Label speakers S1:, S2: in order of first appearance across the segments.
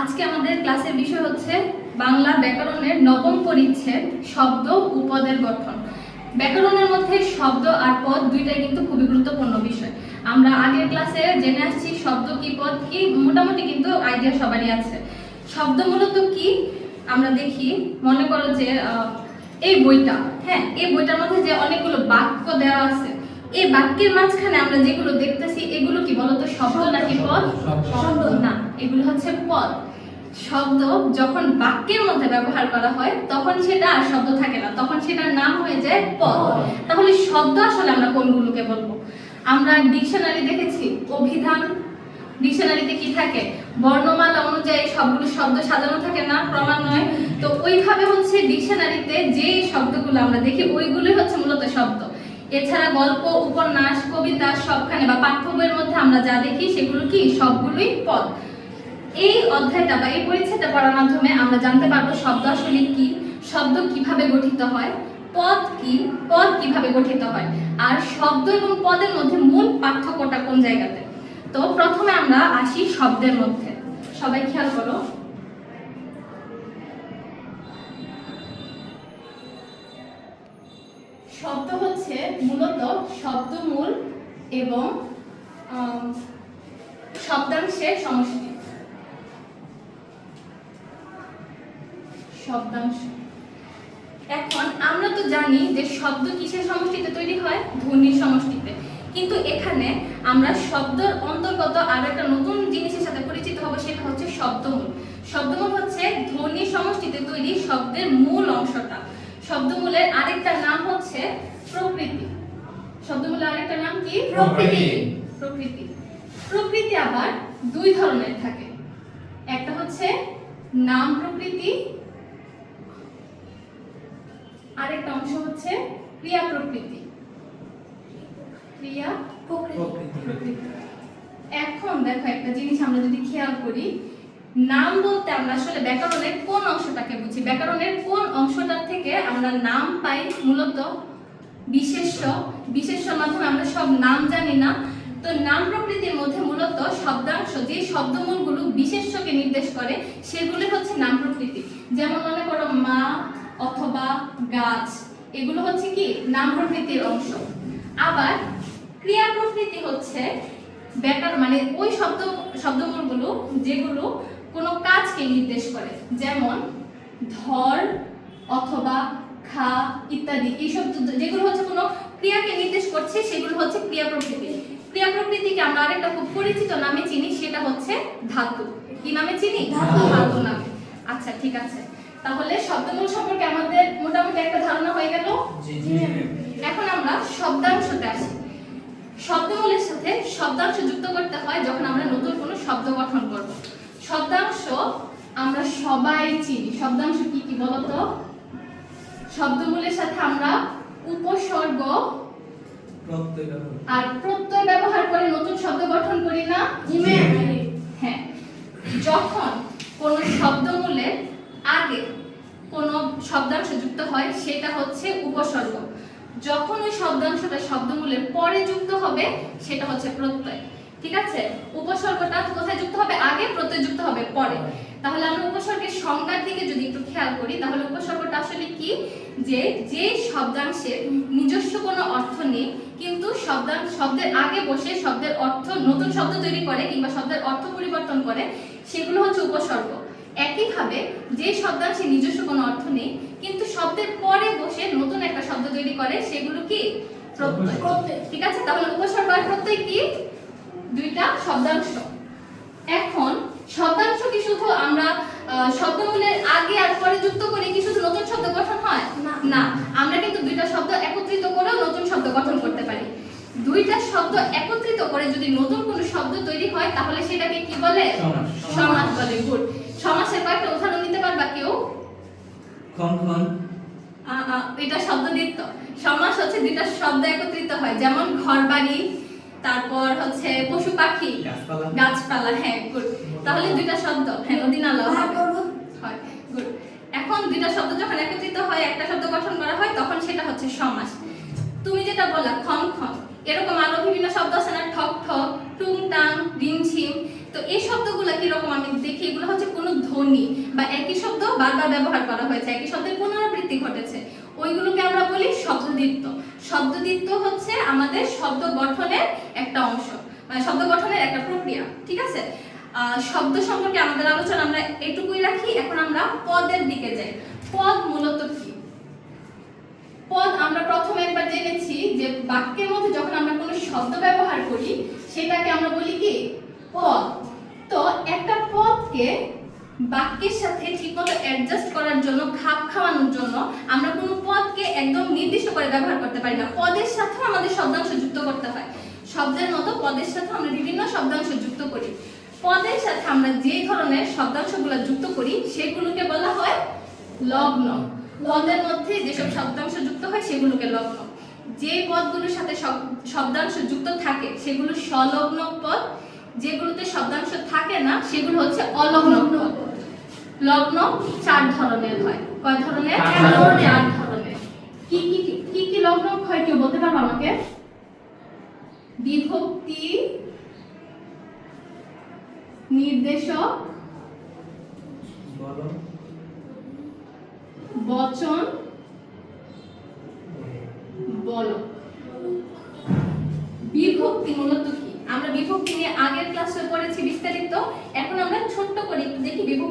S1: আজকে আমাদের ক্লাসের বিষয় হচ্ছে বাংলা ব্যাকরণের নবম পরিচ্ছেদ শব্দ উপদের গঠন। ব্যাকরণের মধ্যে শব্দ আর পদ দুইটাই কিন্তু খুবই গুরুত্বপূর্ণ বিষয়। আমরা আগের ক্লাসে জেনে আসছি শব্দ কি, পদ কি, মোটামুটি কিন্তু আইডিয়া সবারই আছে। শব্দ মূলত কি? আমরা দেখি, মনে করো যে এই বইটা হ্যাঁ এই বইটার মধ্যে যে অনেকগুলো বাক্য দেওয়া আছে এই বাক্যের মাঝখানে আমরা যেগুলো দেখতেছি এগুলো কি বলতো? শব্দ নাকি পদ? শব্দ। না এগুলো হচ্ছে পদ। শব্দ যখন বাক্যের মধ্যে ব্যবহার করা হয় তখন সেটা আর শব্দ থাকে না তখন সেটার নাম হয়ে যায় পদ। তাহলে শব্দ আসলে আমরা কোনগুলোকে বলব? আমরা ডিকশনারি দেখেছি অভিধান। ডিকশনারিতে কি থাকে? বর্ণমালা অনুযায়ী সবগুলো শব্দ সাজানো থাকে না ক্রমান্বয়ে। তো ওইভাবে হচ্ছে ডিকশনারিতে যে শব্দগুলো আমরা দেখি ওইগুলোই হচ্ছে মূলত শব্দ। এছাড়া গল্প, উপন্যাস, কবিতা সবখানে বা পাঠ্য বইয়ের মধ্যে আমরা যা দেখি সেগুলো কি? সবগুলোই পদ। এই অধ্যায়টা বা এই পরিচ্ছেদটা পড়ার মাধ্যমে আমরা জানতে পারব শব্দ আসলে কি? শব্দ কীভাবে গঠিত হয়? পদ কি? পদ কীভাবে গঠিত হয়? আর শব্দ এবং পদের মধ্যে মূল পার্থক্যটা কোন জায়গাতে? তো প্রথমে আমরা আসি শব্দের মধ্যে। সবাই খেয়াল করো। শব্দ হচ্ছে মূলত শব্দমূল এবং শব্দাংশের সমষ্টি। শব্দাংশ। এখন আমরা তো জানি যে শব্দ কিসের সমষ্টিতে তৈরি হয়? ধ্বনির সমষ্টিতে। কিন্তু এখানে আমরা শব্দের অন্তর্গত আর একটা নতুন জিনিসের সাথে পরিচিত হব, সেটা হচ্ছে শব্দমূল। শব্দমূল হচ্ছে ধ্বনি সমষ্টিতে তৈরি শব্দের মূল অংশটা। শব্দমূলের আরেকটা নাম হচ্ছে প্রকৃতি। শব্দমূলের আরেকটা নাম কি?
S2: প্রকৃতি।
S1: প্রকৃতি। প্রকৃতি। আবার দুই ধরনের থাকে। একটা হচ্ছে নাম প্রকৃতি আরেকটা অংশ হচ্ছে ক্রিয়া প্রকৃতি। ক্রিয়া প্রকৃতি। এখন দেখো একটা জিনিস আমরা যদি খেয়াল করি নাম বলতে আমরা আসলে ব্যাকরণের কোন অংশটাকে বুঝি? ব্যাকরণের কোন অংশটার থেকে আমরা নাম পাই মূলত? বিশেষ্য বিশেষ্যর মাধ্যমে আমরা সব নাম জানি না। তো নাম প্রকৃতির মধ্যে মূলত শব্দাংশ, যে শব্দমূলগুলো বিশেষ্যকে নির্দেশ করে সেগুলি হচ্ছে নাম প্রকৃতি। যেমন মনে করো মা অথবা গাছ, এগুলো হচ্ছে কি? নাম প্রকৃতির অংশ। আবার ক্রিয়া প্রকৃতি হচ্ছে ব্যাপার মানে ওই শব্দ, শব্দমূলগুলো, যেগুলো কোনো কাজকে নির্দেশ করে। যেমন ধর অথবা খা ইত্যাদি এইসব যেগুলো হচ্ছে কোনো ক্রিয়াকে নির্দেশ করছে সেগুলো হচ্ছে ক্রিয়া প্রকৃতি। ক্রিয়া প্রকৃতিকে আমরা আরেকটা খুব পরিচিত নামে চিনি সেটা হচ্ছে ধাতু। কি নামে চিনি?
S2: ধাতু।
S1: ধাতু নামে। আচ্ছা ঠিক আছে। তাহলে শব্দমূল সম্পর্কে আমাদের মোটামুটি একটা ধারণা হয়ে গেল? এখন আমরা শব্দাংশতে আসি। শব্দমূলের সাথে শব্দাংশ যুক্ত করতে হয় যখন আমরা নতুন কোনো শব্দ গঠন করব। শব্দাংশ আমরা সবাই চিনি। শব্দাংশ কি কি বলতো? শব্দমূলের সাথে আমরা উপসর্গ আর প্রত্যয় ব্যবহার করে নতুন শব্দ গঠন করি না হ্যাঁ। যখন কোন শব্দমূলের আগে কোন শব্দাংশ যুক্ত হয় সেটা হচ্ছে উপসর্গ। যখন ওই শব্দাংশটা শব্দমূলের পরে যুক্ত হবে সেটা হচ্ছে প্রত্যয়। ঠিক আছে? উপসর্গটা কোথায় যুক্ত হবে? আগে প্রত্যয় যুক্ত হবে পরে। তাহলে আমরা উপসর্গের সংজ্ঞার দিকে যদি একটু খেয়াল করি তাহলে উপসর্গটা আসলে কি? যে যে শব্দাংশের নিজস্ব কোনো অর্থ নেই কিন্তু শব্দাংশ শব্দের আগে বসে শব্দের অর্থ নতুন শব্দ তৈরি করে কিংবা শব্দের অর্থ পরিবর্তন করে সেগুলো হচ্ছে উপসর্গ। একইভাবে যে শব্দাংশে নিজস্ব কোনো অর্থ নেই কিন্তু শব্দের পরে বসে নতুন একটা শব্দ তৈরি করে সেগুলো কি? প্রত্যয়। ঠিক আছে? তাহলে উপসর্গ আর প্রত্যয় কি? দুইটা শব্দাংশ। এখন শব্দাংশ কি শুধু আমরা শব্দমূলের আগে আর পরে যুক্ত করে কি শুধু নতুন শব্দ গঠন হয়?
S2: না।
S1: না আমরা কিন্তু দুইটা শব্দ একত্রিত করেও নতুন শব্দ গঠন করতে পারি। দুইটা শব্দ একত্রিত করে যদি নতুন কোনো শব্দ তৈরি হয় তাহলে সেটাকে কি বলে?
S2: সমাস।
S1: বলে গুড। সমাসের কয়েকটা উদাহরণ দিতে পারবা কেউ?
S3: খন খন
S1: আ, আ, এটা শব্দ দিত সমাস হচ্ছে দুইটা শব্দ একত্রিত হয় যেমন ঘর বাড়ি তারপর হচ্ছে পশু পাখি।
S3: গাছপালা।
S1: হ্যাঁ গুড তাহলে দুইটা শব্দ হ্যাঁ নদী নালা হয় গুড এখন দুইটা শব্দ যখন একত্রিত হয় একটা শব্দ গঠন করা হয় তখন সেটা হচ্ছে সমাস। তুমি যেটা বললা খন খন এরকম আরও বিভিন্ন শব্দ আছে না? ঠক ঠক টুং টাং রিমঝিম তো এই শব্দগুলো কীরকম আমি দেখি? এগুলো হচ্ছে কোনো ধ্বনি বা একই শব্দ বারবার ব্যবহার করা হয়েছে। একই শব্দের পুনরাবৃত্তি ঘটেছে। ওইগুলোকে আমরা বলি শব্দদিত্য শব্দদিত্য হচ্ছে আমাদের শব্দ গঠনের একটা অংশ মানে শব্দ গঠনের একটা প্রক্রিয়া, ঠিক আছে? শব্দ সম্পর্কে আমাদের আলোচনা আমরা এটুকুই রাখি, এখন আমরা পদের দিকে যাই। পদ মূলত কি? পদ আমরা প্রথমে একবার জেনেছি যে বাক্যের মধ্যে যখন আমরা কোনো শব্দ ব্যবহার করি, সেটাকে আমরা বলি কি? পদ। তো একটা পদকে বাক্যের সাথে ঠিকমতো অ্যাডজাস্ট করার জন্য, খাপ খাওয়ানোর জন্য আমরা কোনো পদকে একদম নির্দিষ্ট করে ব্যবহার করতে পারি না। পদের সাথেও আমাদের শব্দাংশ যুক্ত করতে হয়। শব্দের মতো পদের সাথে আমরা বিভিন্ন শব্দাংশ যুক্ত করি। পদের সাথে আমরা যে ধরনের শব্দাংশগুলো যুক্ত করি, সেগুলোকে বলা হয় লগ্ন। পদের মধ্যে যেসব শব্দাংশ যুক্ত হয়, সেগুলোকে লগ্ন। যে পদগুলোর সাথে শব- শব্দাংশ যুক্ত থাকে, সেগুলো সংলগ্ন পদ। যেগুলোতে শব্দাংশ থাকে না সেগুলো হচ্ছে অলগ্ন। লগ্ন চার ধরনের হয়। কয় ধরনের?
S3: চার ধরনের।
S1: চার ধরনের। কি কি কি- কি কি লগ্ন হয় কেউ বলতে পারব আমাকে? বিভক্তি নির্দেশক বচন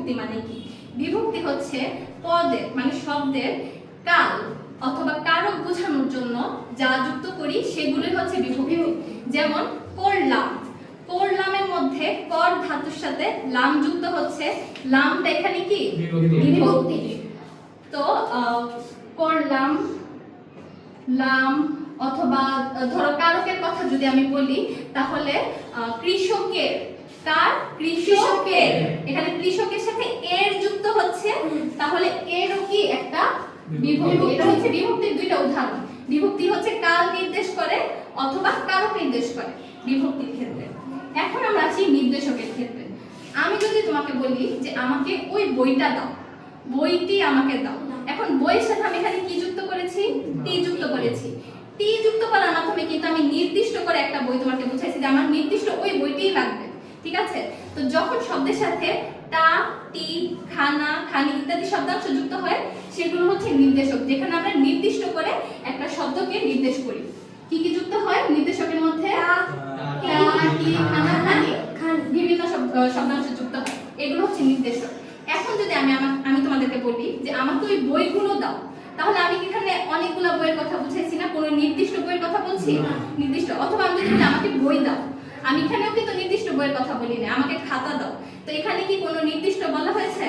S1: বিভক্তি মানে কি? বিভক্তি হচ্ছে পদের মানে শব্দের কাল অথবা কারক বোঝানোর জন্য যা যুক্ত করি সেগুলোই হচ্ছে বিভক্তি। যেমন করলাম। করলামের মধ্যে কর ধাতুর সাথে লাম যুক্ত হচ্ছে। লামটা এখানে কি?
S3: বিভক্তি।
S1: তো আহ, করলাম লাম অথবা ধরো কারকের কথা যদি আমি বলি তাহলে আহ, কৃষকের কার কৃষকের এখানে কৃষকের সাথে এর যুক্ত হচ্ছে তাহলে এরও কি একটা বিভক্তি? এটা হচ্ছে বিভক্তির দুইটা উদাহরণ। বিভক্তি হচ্ছে কাল নির্দেশ করে অথবা কারক নির্দেশ করে বিভক্তির ক্ষেত্রে। এখন আমরা আসি নির্দেশকের ক্ষেত্রে। আমি যদি তোমাকে বলি যে আমাকে ওই বইটা দাও বইটি আমাকে দাও। এখন বইয়ের সাথে আমি এখানে কি যুক্ত করেছি? টি যুক্ত করেছি। টি যুক্ত করার মাধ্যমে কিন্তু আমি নির্দিষ্ট করে একটা বই তোমাকে বুঝাইছি যে আমার নির্দিষ্ট ওই বইটিই লাগবে। ঠিক আছে? তো যখন শব্দের সাথে টা টি খানা খানি ইত্যাদি শব্দাংশ যুক্ত হয় সেগুলো হচ্ছে নির্দেশক যেখানে আমরা নির্দিষ্ট করে একটা শব্দকে নির্দেশ করি। কি কি যুক্ত হয়? নির্দেশকের মধ্যে খানা, খানি। বিভিন্ন শব্দাংশ যুক্ত হয়। এগুলো হচ্ছে নির্দেশক। এখন যদি আমি আমি তোমাদেরকে বলি যে আমাকে ওই বইগুলো দাও তাহলে আমি এখানে অনেকগুলো বইয়ের কথা বুঝাইছি না? কোনো নির্দিষ্ট বইয়ের কথা বলছি? নির্দিষ্ট। অথবা আমি যদি আমাকে বই দাও আমি এখানেও কিন্তু কথা বলি না আমাকে খাতা দাও। তো এখানে কি কোনো নির্দিষ্ট বলা হয়েছে?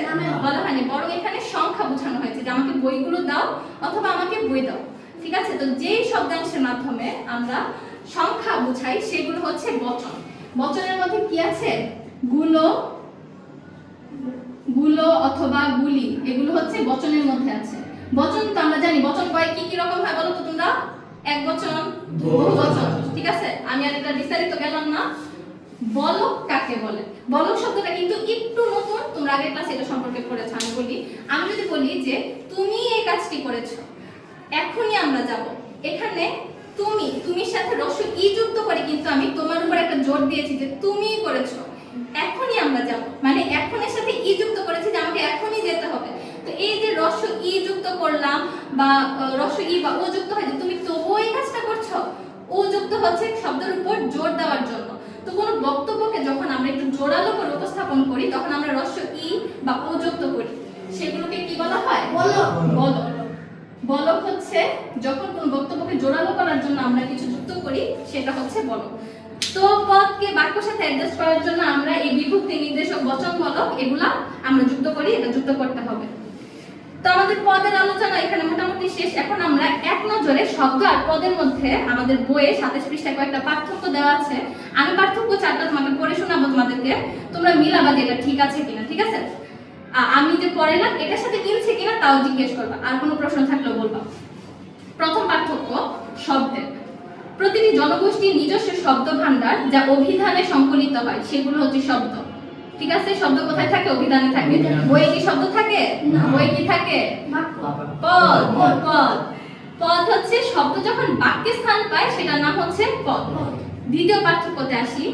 S1: বলা হয়নি বরং এখানে সংখ্যা বোঝানো হয়েছে যে আমাকে বইগুলো দাও অথবা আমাকে বই দাও। ঠিক আছে তো যেই শব্দাংশের মাধ্যমে আমরা সংখ্যা বুঝাই সেগুলো হচ্ছে বচন। বচনের মধ্যে কি আছে? গুলো গুলো অথবা গুলি এগুলো হচ্ছে বচনের মধ্যে আছে। বচন তো আমরা জানি বচন কয় কি কি রকম হয় বলো তো তোমরা? এক বচন বহু বচন। ঠিক আছে আমি আর এটা বিস্তারিত গেলাম না। বলক কাকে বলে? বলক শব্দটা কিন্তু একটু নতুন। তোমরা আগের ক্লাসে এটা সম্পর্কে পড়েছো, আমি বলি। আমি যদি বলি যে তুমি এই কাজটি করেছ, এখনই আমরা যাব। এখানে তুমি, তুমির সাথে রস ই যুক্ত করে কিন্তু আমি তোমার উপর একটা জোর দিয়েছি যে তুমিই করেছ। এখনই আমরা যাব। মানে এখনের সাথে ই যুক্ত করেছি যে আমাকে এখনই যেতে হবে। তো এই যে রস ই যুক্ত করলাম বা রস ই বা ও যুক্ত হয় যে তুমি তবুও এই কাজটা করছ? ও যুক্ত হচ্ছে শব্দের উপর জোর দেওয়ার জন্য। তো কোনো বক্তব্যকে যখন আমরা একটু জোরালো করে উপস্থাপন করি তখন আমরা রস ই বা ও যুক্ত করি। সেগুলোকে কি বলা হয়?
S3: বলক।
S1: বলক। বলক হচ্ছে যখন কোন বক্তব্যকে জোরালো করার জন্য আমরা কিছু যুক্ত করি সেটা হচ্ছে বলক। তো পদকে বাক্যের সাথে অ্যাডজাস্ট করার জন্য আমরা এই বিভক্তি নির্দেশক বচন বলক এগুলা আমরা যুক্ত করি এটা যুক্ত করতে হবে। তো আমাদের পদের আলোচনা এখানে মোটামুটি শেষ। এখন আমরা এক নজরে শব্দ আর পদের মধ্যে আমাদের বইয়ে সাতাশ পৃষ্ঠায় কয়েকটা পার্থক্য দেওয়া আছে। আমি পার্থক্য চারটা তোমাকে পড়ে শোনাবো তোমাদেরকে। তোমরা মিলাবা যে এটা ঠিক আছে কিনা, ঠিক আছে? আমি যে পড়াইলাম এটার সাথে মিলছে কিনা তাও জিজ্ঞেস করবা। আর কোনো প্রশ্ন থাকলেও বলবা। প্রথম পার্থক্য, শব্দের। প্রতিটি জনগোষ্ঠীর নিজস্ব শব্দ ভান্ডার যা অভিধানে সংকলিত হয়, সেগুলো হচ্ছে শব্দ। ঠিক আছে? শব্দ কোথায় থাকে? অভিধানে থাকে। বইয়ে কি শব্দ থাকে। বইয়ে কি থাকে? পদ পদ। পদ হচ্ছে শব্দ যখন বাক্যে স্থান পায় সেটার নাম হচ্ছে পদ। দ্বিতীয় পার্থক্যতে আসি।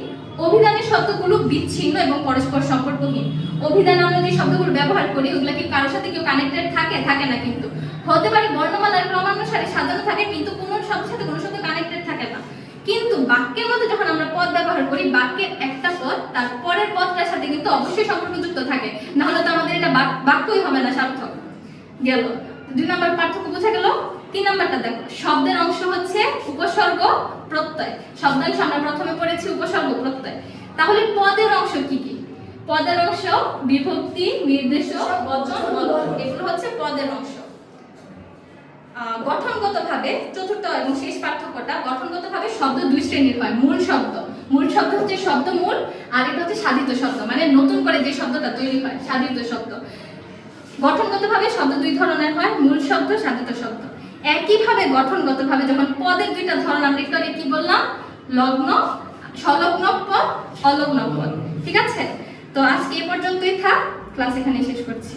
S1: অভিধানের শব্দগুলো বিচ্ছিন্ন এবং পরস্পর সম্পর্কহীন। অভি অভিধান আমরা যে শব্দগুলো ব্যবহার করি ওগুলো কি কারোর সাথে কেউ কানেক্টেড থাকে? থাকে না কিন্তু। হতে পারে বর্ণমালার ক্রমানুসারে সাজানো থাকে কিন্তু কোনো শব্দের সাথে কোনো শব্দ কিন্তু বাক্যের মধ্যে যখন আমরা পদ ব্যবহার করি, বাক্যের একটা পদ, তার পরের পদটার সাথে কিন্তু অবশ্যই সম্পর্কযুক্ত থাকে। না হলে তো আমাদের এটা বাক- বাক্যই হবে না, সার্থক। গেল। দুই নম্বর পার্থক্য বোঝা গেল। তিন নম্বরটা দেখো। শব্দের অংশ হচ্ছে উপসর্গ, প্রত্যয়। শব্দাংশ আমরা প্রথমে পড়েছি উপসর্গ, প্রত্যয়। তাহলে পদের অংশ কি কি? পদের অংশ বিভক্তি নির্দেশক বচন এগুলো হচ্ছে পদের অংশ। গঠনগতভাবে চতুর্থ এবং শেষ পার্থক্যটা গঠনগতভাবে শব্দ দুই শ্রেণির হয়, মূল শব্দ। মূল শব্দ হচ্ছে শব্দ মূল আর এটা হচ্ছে সাধিত শব্দ মানে নতুন করে যে শব্দটা তৈরি হয়, সাধিত শব্দ। গঠনগতভাবে শব্দ দুই ধরনের হয়, মূল শব্দ, সাধিত শব্দ। একইভাবে গঠনগতভাবে যখন পদের দুইটা ধরন আমরা একটু আগে কি বললাম? লগ্ন সংলগ্ন পদ, অলগ্ন পদ। ঠিক আছে? তো আজকে এই পর্যন্তই থাক, ক্লাস এখানে শেষ করছি।